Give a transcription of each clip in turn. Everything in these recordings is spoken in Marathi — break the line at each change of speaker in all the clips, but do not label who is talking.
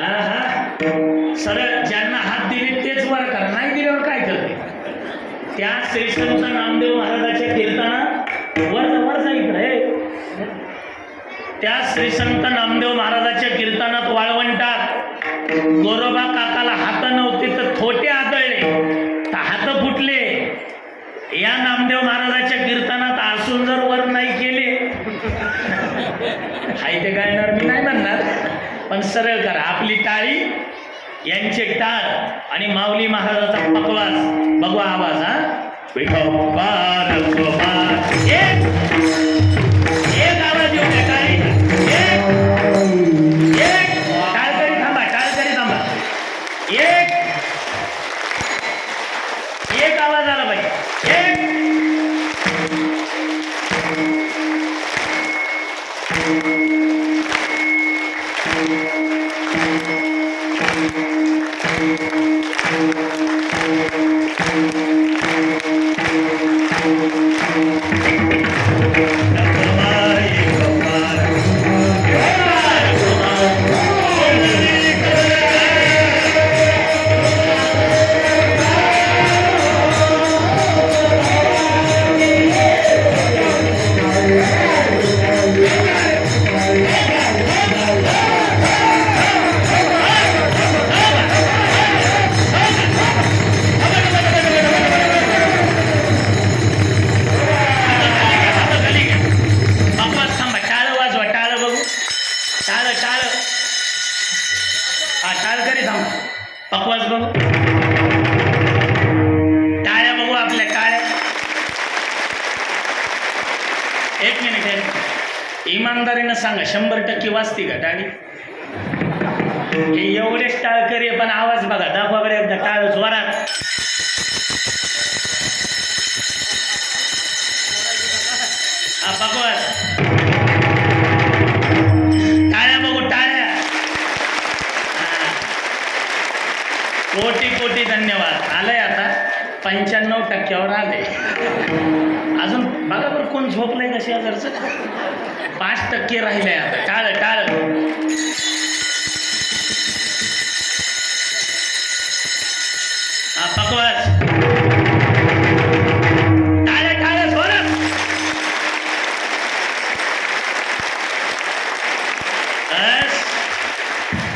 सरळ ज्यांना हात दिले तेच वर करा. नाही दिल्यावर काय करते? त्या श्री संत नामदेव महाराजाच्या कीर्तना वर वर जाईल इकडे त्या श्री संत नामदेव महाराजाच्या कीर्तनात वाळवंटात गोरोबा काकाला हात नव्हते तर थोटे आदळले. तर हात फुटले. या नामदेव महाराजाच्या कीर्तनात असून जर वर नाही केले हाय ते गायणार मी नाही म्हणणार. पण सरळ करा. आपली टाळी यांचे टाळ आणि माऊली महाराजाचा पकवास बघू आवाज हा. विठोबा इमानदारीनं सांगा शंभर टक्के वाजती का टाळी? हे एवढेच टाळ करी पण आवाज बघा दाबा बरे एकदा टाळ जोरात. हा टाळ्या बघू टाळ्या. कोटी कोटी धन्यवाद. आलंय आता. पंच्याण्णव टक्क्यावर आले अजून बघा बरं कोण झोपलंय कशी हजारचं पाच टक्के राहिले आता. टाळ टाळ. हा टाळ टाळ टाळ्या बस.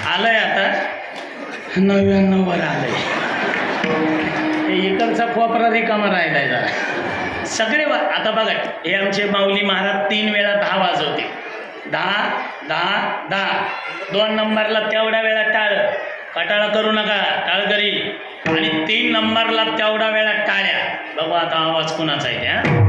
आलंय आता. नव्याण्णव वर आलंय. हे इकडचा कोपरा रिकामा राहिलाय जरा. सगळे वा आता बघा हे आमचे माऊली महाराज तीन वेळा दहा वाजवते दहा दहा दहा. दोन नंबरला तेवढ्या वेळा टाळ. कटाळा करू नका टाळ करी आणि तीन नंबरला तेवढा वेळा टाळ्या. बघू आता आवाज कुणाचा आहे त्या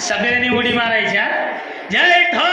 सगळ्यांनी उडी मारायच्या जय ठो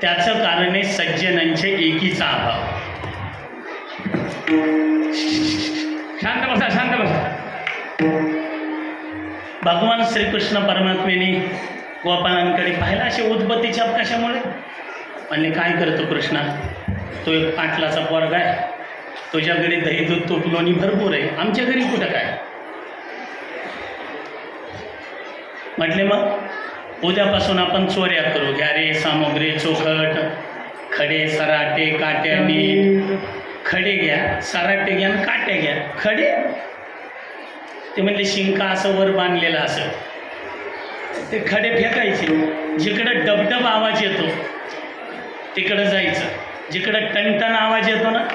त्याचं कारण आहे सज्जनांचे एकीचा अभाव.
शांत बसा शांत बसा.
भगवान श्रीकृष्ण परमात्मेने गोपाळांकडे पाहिला असे उद्बत्तीच्या कशामुळे म्हणले काय करतो कृष्णा? तो एक पाटलाचा पोरगा आहे. तुझ्याकडे दही दूध तूप लोणी भरपूर आहे. आमच्या घरी कुठं काय? म्हटले मग उद्यापासून आपण चोऱ्या करू. घ्यारे सामग्री चोखट खडे सराटे काट्या मीठ. खडे घ्या सराटे घ्या आणि काट्या घ्या. खडे? ते म्हणजे शिंका असं वर बांधलेलं असं. ते खडे फेकायचे. जिकडं डबडब आवाज येतो तिकडं जायचं. जिकडं टणटण आवाज येतो ना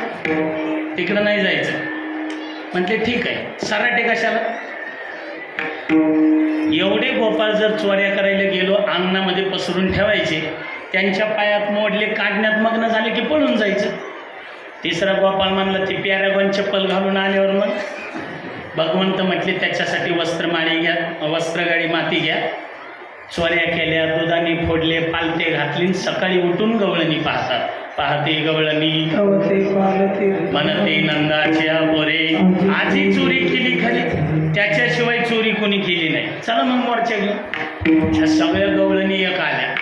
तिकडं नाही जायचं. म्हटले ठीक आहे. सराटे कशाला? एवढे गोपाळ जर चोऱ्या करायला गेलो अंगणामध्ये पसरून ठेवायचे त्यांच्या पायात मोडले काढण्यात मग्न झाले की पळून जायचं. तिसरा गोपाळ म्हणला ती प्याऱ्यागोन चप्पल घालून आल्यावर मग? भगवंत म्हटले त्याच्यासाठी वस्त्रमाळी घ्या वस्त्रगाडी माती घ्या. चोऱ्या केल्या दुधाने फोडले पालते घातली सकाळी उठून गवळणी पाहतात. पाहते गवळणी. म्हणते नंदाच्या बोरे आजी चोरी केली खरी. त्याच्याशिवाय कोणी केली नाही. चला मग मोर्चा घेऊ. ह्या सगळ्या गवळणी एक आल्या.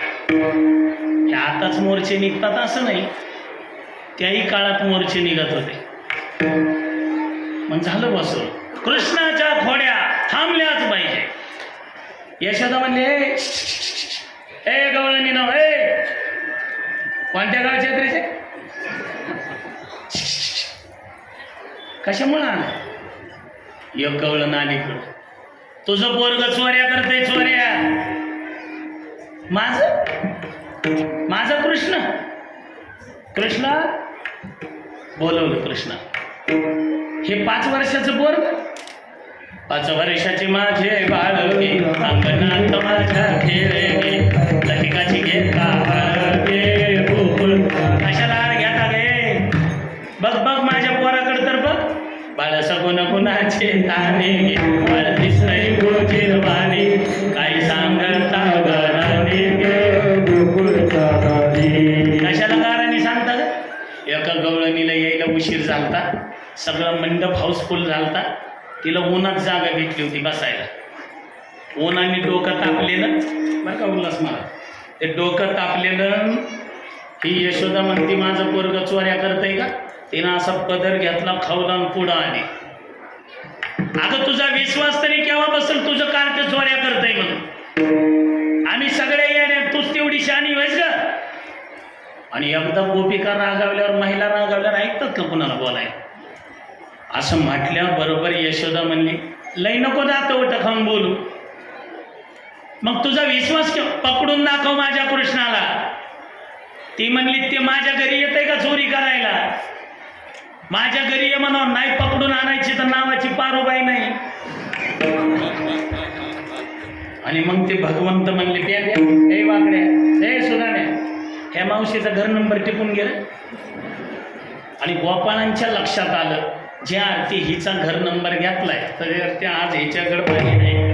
ह्या आताच मोर्चे निघतात असं नाही. त्याही काळात मोर्चे निघत होते. मग झालं बसून. कृष्णाच्या खोड्या थांबल्याच पाहिजे. यशोदा म्हणले "ए, गवळणी नाव ए. कोणत्या गावचे आहेत कशामुळे आलं? एक गवळण आली इकडं तुझं पोरग चोऱ्या करते चोऱ्या. माझ? माझा कृष्ण? कृष्ण? बोलवलं कृष्ण. हे पाच वर्षाचं पोरग? पाच वर्षाचे माझे बाळके अंगणात माझ्या खेळणे लटिकाची घेता हरके घ्या बघ बघ माझ्या पोराकडे तर बघ. बाळ सगुण कुणाचे ताने बाळ झालता. सगळं मंडप हाऊसफुल झालता. तिला उन्हात जागा भेटली होती बसायला. उन्हाने डोकं तापलेलं. बरं का उल्हास मला? ते डोकं तापलेलं. ही यशोदा म्हणती माझं पोरग चोऱ्या करतंय का? तिनं असा पदर घेतला खावला आणि पुढं आली. अगं तुझा विश्वास तरी केव्हा बसेल? तुझं कार्य चोऱ्या करतंय म्हणून. आम्ही सगळे येणे तूच तेवढी शानी व्हायच का आणि एकदा गोपिका रागावल्यावर महिला रागावल्यावर ऐकतात का कुणाला बोलाय असं म्हटल्याबरोबर यशोदा म्हणली लई नको दातवट खाऊन बोलू. मग तुझा विश्वास पकडून दाखव माझ्या कृष्णाला. ती म्हणली ते माझ्या घरी येते का चोरी करायला? माझ्या घरी ये म्हणा नाही पकडून आणायची तर नावाची पारोबाई नाही. आणि मग ते भगवंत म्हणले ते हे वाकड्या हे सुधाड्या ह्या मावशीचा घर नंबर टिपून गेला आणि गोपाळांच्या लक्षात आलं ज्या अर्थी हिचा घर नंबर घेतलाय तर ते आज हिच्याकडे पाहिजे नाही.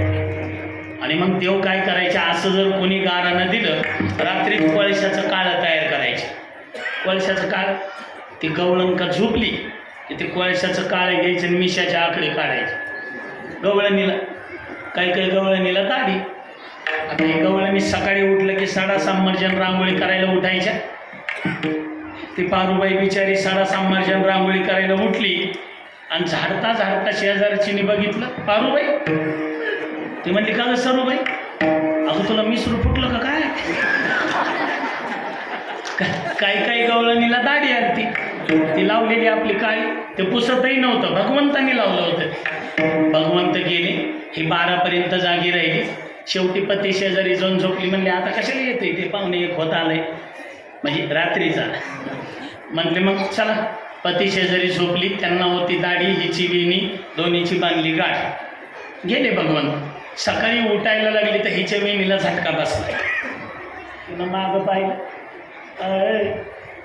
आणि मग देव काय करायचे? असं जर कोणी गारानं दिलं रात्री कळशाचं काळं तयार करायचे. कळशाचं काळ ती गवळंका झोपली की ते कोळशाचं काळे घ्यायचं आणि मिशाच्या आकडे काढायचे. गवळणीला काही काही गवळणीला काढी आता वेळा मी सकाळी उठलं की सडा संमर्जन रांगोळी करायला उठायच्या. ती पारुबाई बिचारी सडा संमर्जन रांगोळी करायला उठली आणि झाडता झाडता शेजारचीने बघितलं पारुबाई. ती म्हणली का ग सरूबाई? अगं तुला मिसरू फुटलं का काय? काही काही गवळणीला दाढी आली ती लावलेली आपली काळी. ते पुसतही नव्हतं भगवंतानी लावलं होतं भगवंत गेले ही बारापर्यंत जागी राहिली. शेवटी पती शेजारी जाऊन झोपली म्हणले आता कशाला येते ते पाहुणे एक होत आलंय म्हणजे रात्रीचा. म्हणले मग चला. पती शेजारी झोपली त्यांना होती दाढी हिची विणी दोन्हीची बांधली गाठ. गेले भगवंत सकाळी उठायला लागली तर हिच्या वेणीला झटका बसला. तिनं मागं पाहिलं.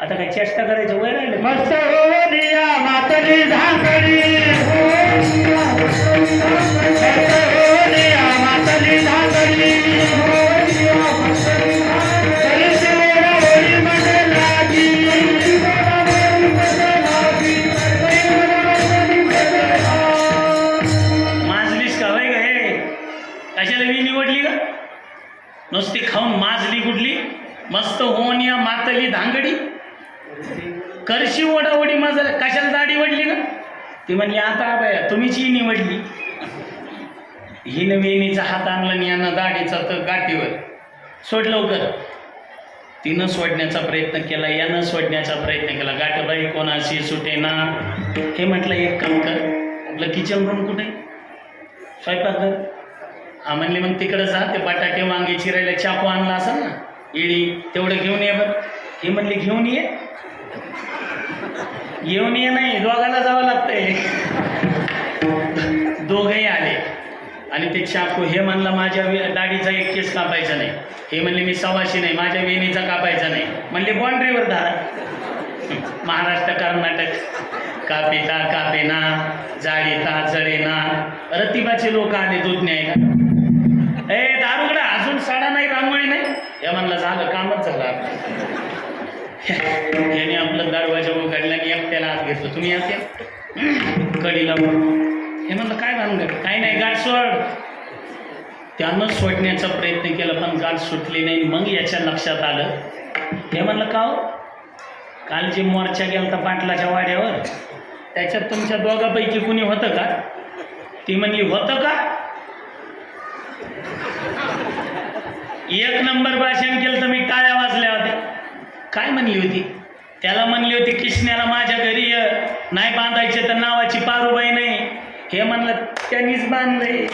आता काय चेष्टा करायचं वय राहिलं?
मस्त हो
खम माजली गुडली मस्त होऊन या मातली धांगडी. करशी ओढावडी माझं कशाला दाढी वडली ना ती म्हणली आता बाया तुम्हीच ही निवडली हिनं वेणीचा हात आणला आणि यानं दाढीचा तर गाठीवर. सोड लवकर. तिनं सोडण्याचा प्रयत्न केला यानं सोडण्याचा प्रयत्न केला. गाठबाई कोणाशी सुटे ना. हे म्हटलं एक काम कर आपलं किचन रूम कुठे? स्वयंपाक कर म्हणले मग तिकडं जा ते बटाटे वांगे चिरायला चाकू आणला असेल ना इडी तेवढं घेऊन ये बरं. हे म्हणले घेऊन ये? घेऊन ये नाही दोघाला जावं लागतंय. दोघंही आले. आणि ते चाकू हे म्हणलं माझ्या दाढीचा एक केस कापायचा नाही. हे म्हणले मी सवाशी नाही माझ्या वेणीचा कापायचा नाही. म्हणले बाँड्रीवर धारा महाराष्ट्र कर्नाटक कापिता कापेना जाळीता जळेना रतिबाचे लोक आले दूध न्यायला. ए दारुगडा अजून साडा नाही रांगोळी नाही? या म्हणलं झालं कामच झालं याने आपलं दरवाजा उघडला आणि एकट्याला आत घेतलं. तुम्ही आत या कडीला हे म्हणलं काय भानगड काय नाही गाठ सोड. त्यानं सोडण्याचा प्रयत्न केला पण गाठ सुटली नाही. मग याच्या लक्षात आलं. हे म्हणलं का हो? काल जे मोर्चा तर पाटलाच्या वाड्यावर त्याच्यात तुमच्या दोघापैकी कुणी होतं का? ती म्हणली होतं का? एक नंबर भाषण केलं तर मी टाळ्या वाजल्या होत्या. काय म्हणली होती? त्याला म्हणली होती कृष्णाला माझ्या घरी ये. नाही बांधायचे तर नावाची पारूबाई नाही. हे म्हणलं त्यांनीच बांधलंय.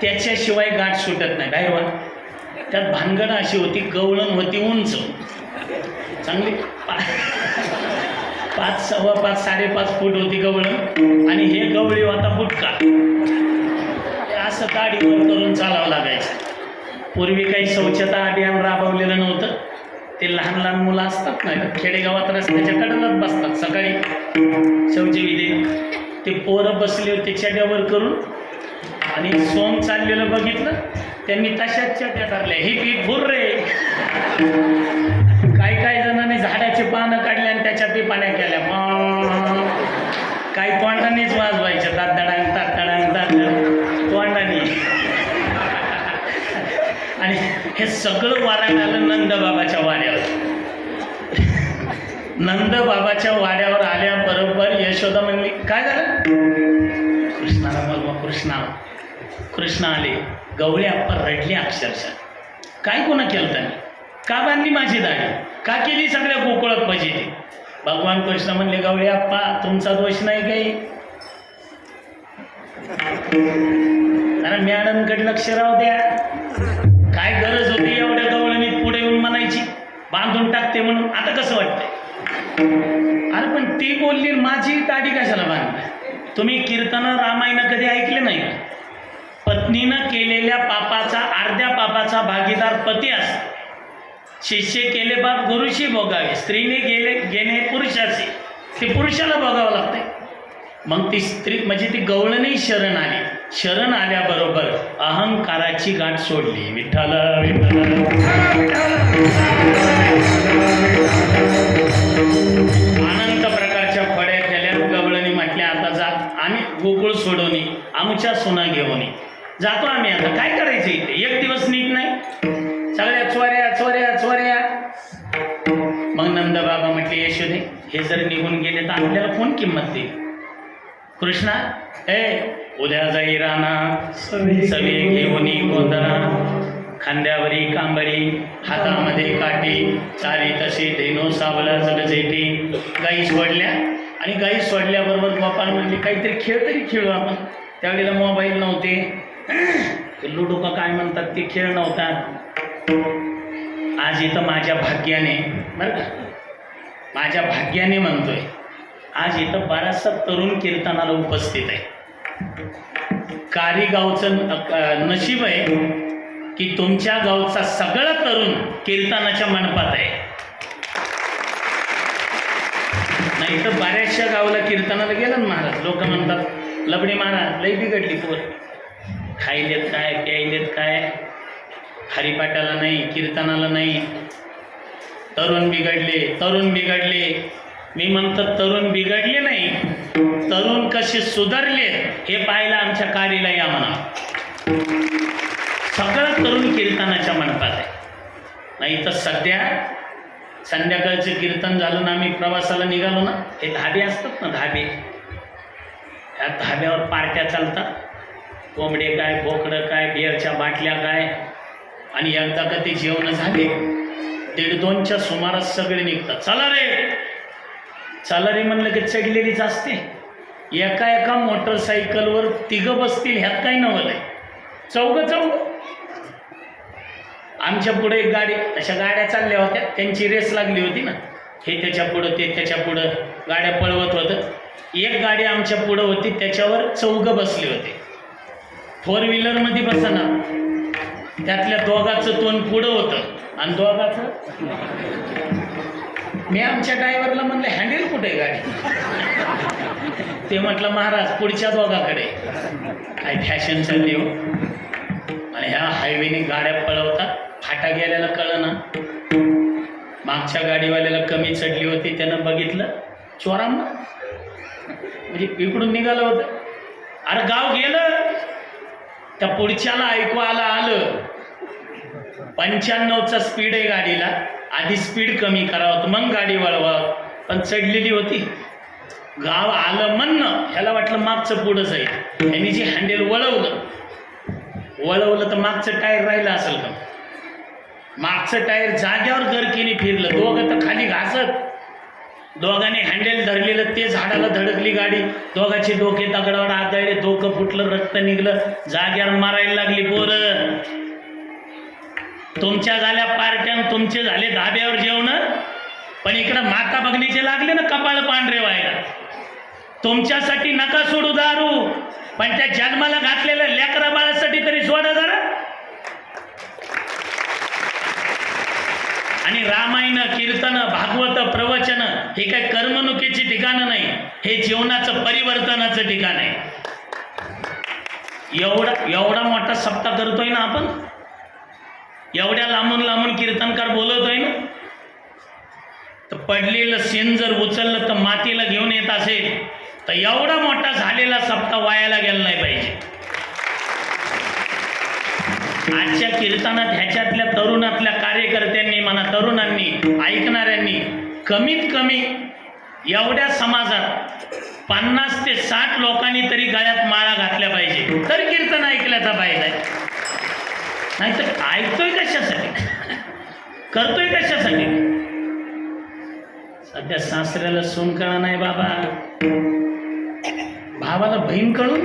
त्याच्याशिवाय गाठ सुटत नाही. काय वा? त्यात भानगड अशी होती गवळण होती उंच. चांगली. पाच सव्वा पाच साडेपाच फूट होती गवळण. आणि हे गवळी होता फुटका असं गाडीवर करून चालावं लागायचं. पूर्वी काही स्वच्छता अभियान राबवलेलं नव्हतं. ते लहान लहान मुलं असतात ना खेडेगावात रस्त्याच्या कडेलाच बसतात सकाळी. शौचविधी. ते पोरं बसले होते चड्यावर करून. आणि सोन चाललेलं बघितलं त्यांनी तशाच चड्या धरल्या. ही पीठ भुर रे. काही काही जणांनी झाडाची पानं काढली आणि त्याच्या बी पाण्या केल्या काही तोंडानेच वाजवायच्या तात हे सगळं वाऱ्यात आलं नंदबाबाच्या वाड्यावर नंदबाबाच्या वाड्यावर आल्याबरोबर यशोदा म्हणली काय झालं? कृष्णाला बघ कृष्णा कृष्ण आले. गवळी आप्पा रडले अक्षरशः. काय कोणा केलं त्यांनी? का बांधली माझी दाढी? का केली सगळ्या गोकुळात फजिती भगवान कृष्ण म्हणले गवळे आप्पा तुमचा दोष नाही काही. कारण मॅडमकडे लक्ष राहू द्या. काय गरज होती एवढ्या गवळणीत पुढे येऊन म्हणायची? बांधून टाकते म्हणून. आता कसं वाटतंय? अरे पण ती बोलली माझी दाढी कशाला बांधली तुम्ही कीर्तन रामायण कधी ऐकले नाही का? पत्नीनं केलेल्या पापाचा अर्ध्या पापाचा भागीदार पती असतो. शिष्य केले बाप गुरुशी भोगावे. स्त्रीने गेले गेणे पुरुषाशी ते पुरुषाला भोगावं लागते मग ती स्त्री म्हणजे ती गवळणी शरण आली. शरण आल्याबरोबर अहंकाराची गाठ सोडली. विठ्ठल विठ्ठल. अनंत प्रकारच्या फळ्या केल्या. गवळणी म्हटल्या आता जात आम्ही गोकुळ सोडवणे आमच्या सुना घेऊन ये. जातो आम्ही आता. काय करायचं इथे? एक दिवस नीट नाही? सगळ्या चोऱ्या चोऱ्या चोऱ्या. मग नंद बाबा म्हटले यशोदे हे जर निघून गेले तर आपल्याला कोण किंमत देईल? कृष्णा ए उद्या जाई राना सवे घेऊन गोंधळा. खांद्यावरी कांबरी हातामध्ये काठी. चारी तशी धेनो सावला जगजेटी. गाई सोडल्या आणि गाई सोडल्याबरोबर गोपाळ म्हणले काहीतरी खेळ तरी खेळू आपण. त्यावेळेला मोबाईल नव्हते. लुडो का काय म्हणतात ते खेळ नव्हता. आज इथं माझ्या भाग्याने बरं का? माझ्या भाग्याने म्हणतोय आज इथं बराचसा तरुण कीर्तनाला उपस्थित आहे. कारी गावचं नशीब आहे की तुमच्या गावचा सगळा तरुण कीर्तनाच्या मंडपात आहे. नाही तर बऱ्याचशा गावाला कीर्तनाला गेलं ना महाराज. लोक म्हणतात लबडी महाराज लई बिघडली पोर. खायलेत काय प्यायलेत काय? हरिपाठाला नाही कीर्तनाला नाही. तरुण बिघडले तरुण बिघडले. मी म्हणतो तरुण बिघडले नाही. तरुण कसे सुधारले हे पाहायला आमच्या कारीला या म्हणा. सगळं तरुण कीर्तनाच्या मंडपात आहे. नाही तर सध्या संध्याकाळचं कीर्तन झालं ना आम्ही प्रवासाला निघालो ना हे धाबे असतात ना धाबे. या धाब्यावर पार्ट्या चालतात. कोंबडे काय बोकडं काय बिअरच्या बाटल्या काय आणि एकदा का ते जेवण झाले दीड दोनच्या सुमारास सगळे निघतात. चला रे सॅलरी म्हणलं की चढलेलीच असते. एका एका मोटरसायकलवर तिघं बसतील ह्यात काही नवल आहे? चौघं चौघ. आमच्या पुढे एक गाडी अशा गाड्या चालल्या होत्या. त्यांची रेस लागली होती ना. हे त्याच्या पुढं ते त्याच्या पुढं गाड्या पळवत होतं. एक गाडी आमच्या पुढं होती त्याच्यावर चौघं बसले होते. फोर व्हीलरमध्ये बसना. त्यातल्या दोघाचं तोंड पुढं होतं. आणि दोघाचं मी आमच्या ड्रायव्हरला म्हणलं हँडल कुठे आहे गाडी? ते म्हटलं महाराज पुढच्या दोघाकडे. काय फॅशन चालली हो? आणि ह्या हायवेने गाड्या पळवतात. फाटा गेल्याला कळलं ना मागच्या गाडीवाल्याला कमी चढली होती त्यानं बघितलं. चोरांना. म्हणजे इकडून निघालं होतं. अरे गाव गेलं. त्या पुढच्याला ऐकू आलं आलं. पंच्याण्णवचा स्पीड आहे गाडीला. आधी स्पीड कमी करावं मग गाडी वळवा पण चढलेली होती. गाव आलं म्हणणं ह्याला वाटलं मागचं पुढंच आहे. त्यांनी जे हँडल वळवलं. वळवलं तर मागचं टायर राहिलं असेल का? मागचं टायर जाग्यावर गरकीने फिरलं. दोघं तर खाली घासत. दोघांनी हँडल धरलेलं ते झाडाला धडकली गाडी. दोघांचे डोके दगडावर आदळले डोकं फुटलं रक्त निघलं. जाग्यावर मारायला लागली बोरं तुमच्या झाल्या पार्ट्या तुमचे झाले धाब्यावर जेवण. पण इकडं माता बघण्याचे लागले ना कपाळ पांढरे व्हायला. तुमच्यासाठी नका सोडू दारू. पण त्या जन्माला घातलेल्या लेकरा बाळासाठी तरी सोडा जरा. आणि रामायण कीर्तन भागवत प्रवचन हे काय करमणुकीची ठिकाणं नाही. हे जीवनाचं परिवर्तनाचं ठिकाण आहे. एवढा एवढा मोठा सप्ताह करतोय ना आपण? एवढ्या लांबून लांबून कीर्तनकार बोलवतोय ना? तर पडलेलं सेन जर उचललं तर मातीला घेऊन येत असेल तर एवढा मोठा झालेला सप्ताह वायाला गेला नाही पाहिजे. आजच्या कीर्तनात ह्याच्यातल्या तरुणातल्या कार्यकर्त्यांनी म्हणा तरुणांनी ऐकणाऱ्यांनी कमीत कमी एवढ्या समाजात पन्नास ते साठ लोकांनी तरी गळ्यात माळा घातल्या पाहिजे. तर कीर्तन ऐकल्याचा फायदा आहे. नाही तर ऐकतोय कशासाठी? करतोय कशासाठी? सध्या सासऱ्याला सोन कळा नाही बाबा. भावाला बहीण कळून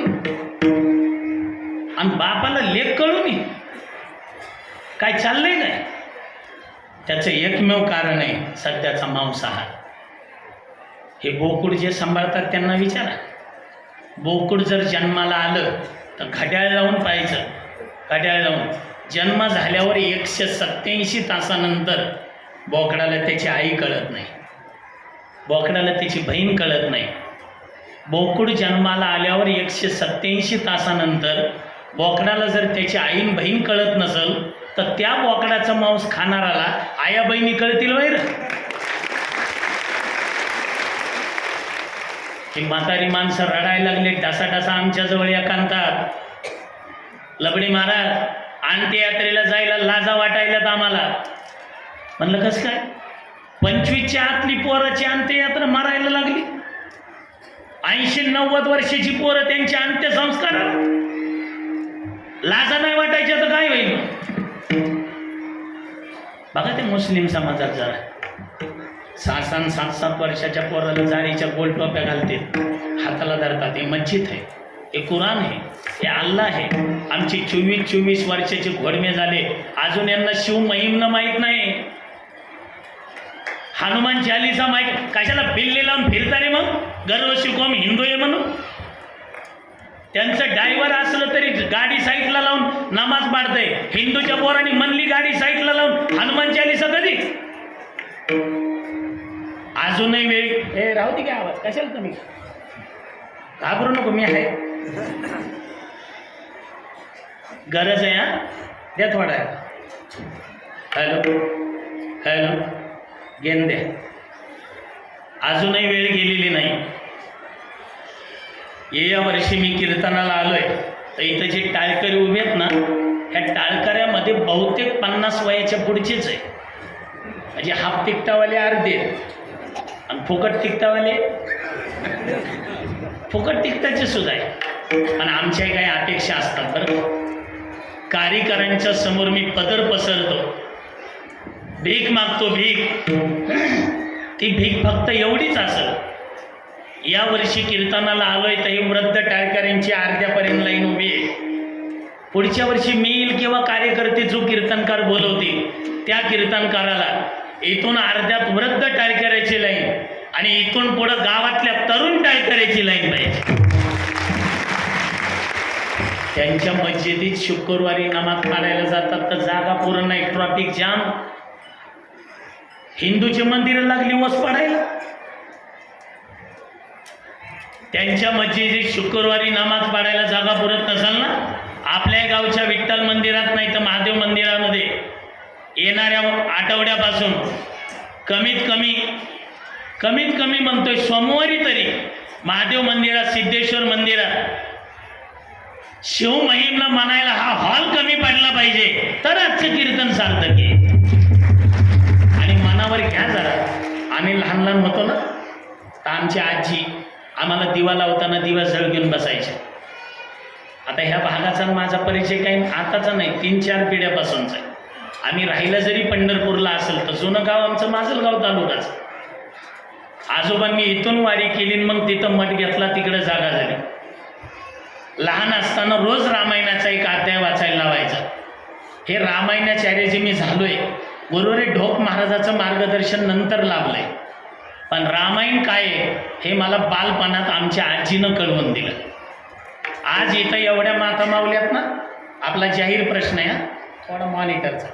आणि बापाला लेख कळून काय चाललंय काय त्याचं एकमेव कारण आहे सध्याचा मांसाहार हे बोकुड जे सांभाळतात त्यांना विचारा. बोकुड जर जन्माला आलं तर घड्याळ लावून पाहायचं. घड्याळ लावून. जन्म झाल्यावर एकशे सत्त्याऐंशी तासानंतर बोकडाला त्याची आई कळत नाही. बोकडाला त्याची बहीण कळत नाही. बोकड जन्माला आल्यावर एकशे सत्याऐंशी तासानंतर बोकडाला जर त्याची आईन बहीण कळत नसल तर त्या बोकडाचा मांस खाणाराला आया बहिणी कळतील वैर. ही म्हातारी माणसं रडायला लागले डासा डासा आमच्याजवळ एकांतात. लबडी महाराज अंत्ययात्रेला जायला लाजा वाटायला आम्हाला. म्हणलं कसं काय? पंचवीसच्या आतली पोराची अंत्ययात्रा मारायला लागली. ऐंशी नव्वद वर्षाची पोरं त्यांच्या अंत्यसंस्कार लाजा नाही वाटायच्या तर काय होईल? बघा ते मुस्लिम समाजात जरा. सहा सहा सात सात वर्षाच्या पोराला जाळीच्या गोल टोप्या घालते. हाताला धरतात. ही मस्जिद आहे. हे कुराण आहे हे अल्ला आहे. आमचे चोवीस चोवीस वर्षाचे घोडमे झाले. अजून यांना शिव महिमनं माहीत नाही. हनुमान चालीसा माहीत कशाला बिल्ली लावून फिरता रे मग? गर्व शिकवम हिंदू आहे म्हणून? त्यांचं ड्रायव्हर असलं तरी गाडी साईडला लावून नमाज पाडतंय. हिंदूच्या पोराने म्हणली गाडी साईडला लावून. हनुमान चालीसा कधी? अजूनही वेळ हे राहू दे काय आवाज. कशाला तुम्ही? घाबरू नको मी आहे. गरज आहे हा? द्या थोडा. हॅलो. हॅलो. घेन द्या. अजूनही वेळ गेलेली नाही. ये या वर्षी मी कीर्तनाला आलोय. तर इथं जे टाळकरी उभे आहेत ना ह्या टाळकऱ्यामध्ये बहुतेक पन्नास वयाच्या पुढचेच आहे. म्हणजे हाफ तिकटावाले अर्धे. आहेत. आणि फुकट तिकटावाले फुकट तिकटाचे सुद्धा आहे. आणि आमच्याही काही अपेक्षा असतात बरं कार्यकरांच्या समोर मी पदर पसरतो. भीक मागतो भीक. ती भीक फक्त एवढीच असेल. या वर्षी कीर्तनाला आलोय तर ही वृद्ध टाळकऱ्यांची अर्ध्यापर्यंत लाईन उभी आहे. पुढच्या वर्षी मी येईल किंवा कार्यकर्ते जो कीर्तनकार बोलवतील त्या कीर्तनकाराला इथून अर्ध्यात वृद्ध टाळकऱ्याची लाईन आणि इथून पुढं गावातल्या तरुण टाळकऱ्याची लाईन पाहिजे. त्यांच्या मस्जिदीत शुक्रवारी नमाज पाडायला जातात तर जागा पूर्ण नाही. ट्रॉफिक जाम हिंदूची मंदिरं लागली वस पडायला. त्यांच्या मस्जिदीत शुक्रवारी नमाज पाडायला जागा पुरत नसाल ना? आपल्या गावच्या विठ्ठल मंदिरात नाही तर महादेव मंदिरामध्ये. येणाऱ्या आठवड्यापासून कमीत कमी कमीत कमी म्हणतोय सोमवारी तरी महादेव मंदिरात सिद्धेश्वर मंदिरात शिवमहिमला म्हणायला हा हॉल कमी पडला पाहिजे. तर आजचं कीर्तन सार्थक आहे. आणि मनावर घ्या जरा. आम्ही लहान लहान होतो ना तर आमची आजी आम्हाला दिवा लावताना दिवा जळ घेऊन बसायचे. आता ह्या भागाचा आणि माझा परिचय काही आताचा नाही तीन चार पिढ्यापासूनचा आहे. आम्ही राहिलं जरी पंढरपूरला असेल तर जुनं गाव आमचं माजलगाव तालुकाचं. आजोबांनी इथून वारी केली आणि मग तिथं मठ घेतला तिकडे जागा झाली. लहान असताना रोज रामायणाचा एक अध्याय वाचायला लावायचा. हे रामायणाचार्य जे मी झालोय. गुरुरे ढोक महाराजाचं मार्गदर्शन नंतर लाभलंय. पण रामायण काय आहे हे मला बालपणात आमच्या आजीनं कळवून दिलं. आज इथं एवढ्या माता मावल्यात ना आपला जाहीर प्रश्न आहे हा. थोडा मॉनिटरचा.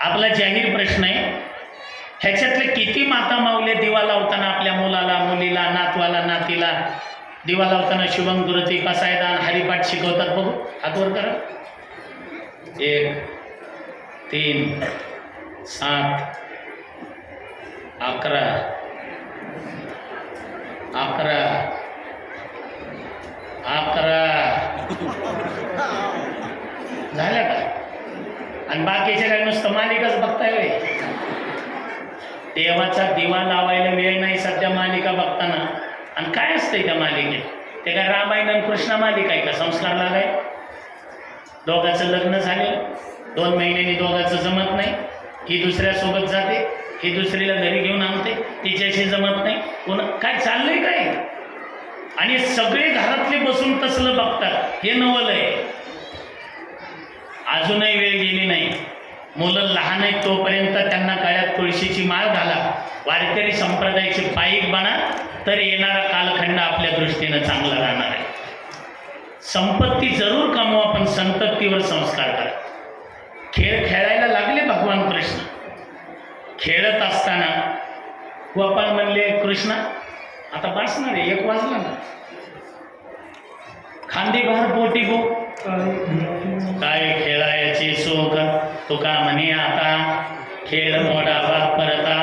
आपला जाहीर प्रश्न आहे ह्याच्यातले किती माता माऊले दिवा लावताना आपल्या मुलाला मुलीला नातवाला नातीला दिवा लावताना शुभम गुरुती कसायदान हरिपाठ शिकवतात बघू. हातवर करा. एक तीन सात अकरा अकरा अकरा. झाल्या का? आणि बाकीचे काय नुसतं मालिकाच बघताय वे देवाचा दिवा लावायला वेळ नाही सध्या मालिका बघताना. आणि काय असतंय त्या मालिकेत? ते काय रामायण आणि कृष्ण मालिका आहे का? संस्कार लागाय? दोघाचं लग्न झाले. दोन महिन्यांनी दोघाचं जमत नाही. ही दुसऱ्यासोबत जाते. ही दुसरीला घरी घेऊन आणते. तिच्याशी जमत नाही. कोण काय चाललंय काय? आणि सगळे घरातले बसून तसलं बघतात. हे नवल आहे. अजूनही वेळ गेली नाही. मुलं लहान आहेत तोपर्यंत त्यांना गळ्यात तुळशीची माळ घाला. वारकरी संप्रदायाचे पाईक बना तर येणारा कालखंड आपल्या दृष्टीनं चांगला राहणार आहे. संपत्ती जरूर कमवा पण संततीवर संस्कार करा. खेळ खेळायला लागले भगवान कृष्ण. खेळत असताना गोपाळ म्हणले कृष्णा आता बसणार आहे एक वाजला ना. खांदी भार पोटी गो. काय? खेळायची सोक तुका म्हणे आता खेळ मोडा बाप परता.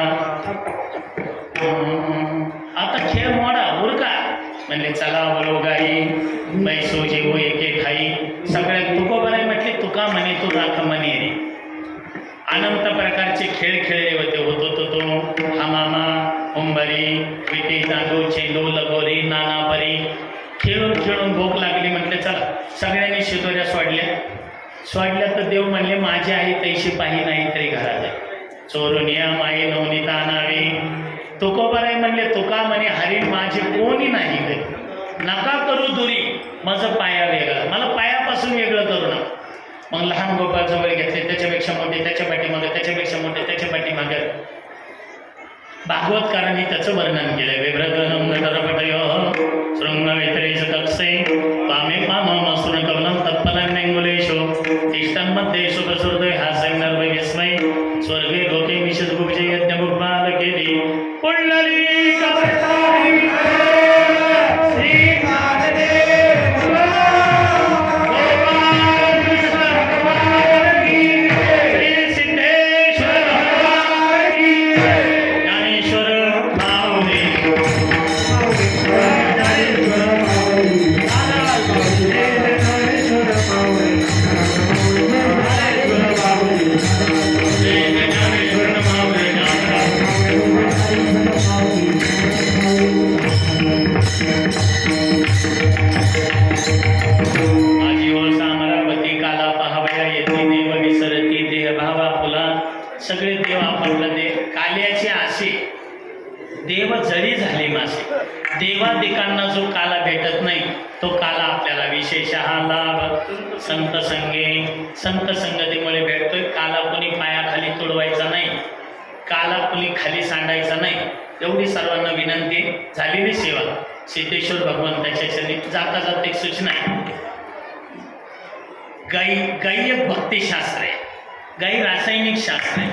आता खेळ मोडा उरका म्हणले चला बोलो गाई बैसो जेवो एके खाई. सगळे तुको बरे म्हटले तुका म्हणे तू राख म्हणे. रे अनंत प्रकारचे खेळ खेळले होते होतो तो तो. हमामा उंबरी विटी दांडू चेंडू लगोरी नानापरी. खेळून खेळून भूक लागली म्हटले चला सगळ्यांनी शितोऱ्या सोडल्या. सोडल्या तर देव म्हणले माझी आई तैशी पाही नाही तरी घरात आहे. चोरून या माई नवनीता आणावी तुकोबाराय म्हणले तुका म्हणे हरी माझे कोणी नाही गे. नका करू दुरी. माझं पाया वेगळा. मला पायापासून वेगळं करू नका. मग लहान गोपाळ जवळ घेतले त्याच्यापेक्षा मोठे त्याच्या पाठीमागे त्याच्यापेक्षा मोठे त्याच्या पाठीमागे. भागवतकारांनी त्याचं वर्णन केलंय. विभ्रगणम गटरपटयो शृंग कक्षे पामे पाम मसुर कवलम तत्पलांगुलेशो नेंगुलेशो तिष्ठन्मध्ये सुखसुहृदय हास्य नर्व विस्मय स्वर्गे लोके मिशद गुप्जे सूचना आहे. गाई गाई एक भक्तिशास्त्र आहे. गाई रासायनिक शास्त्र आहे.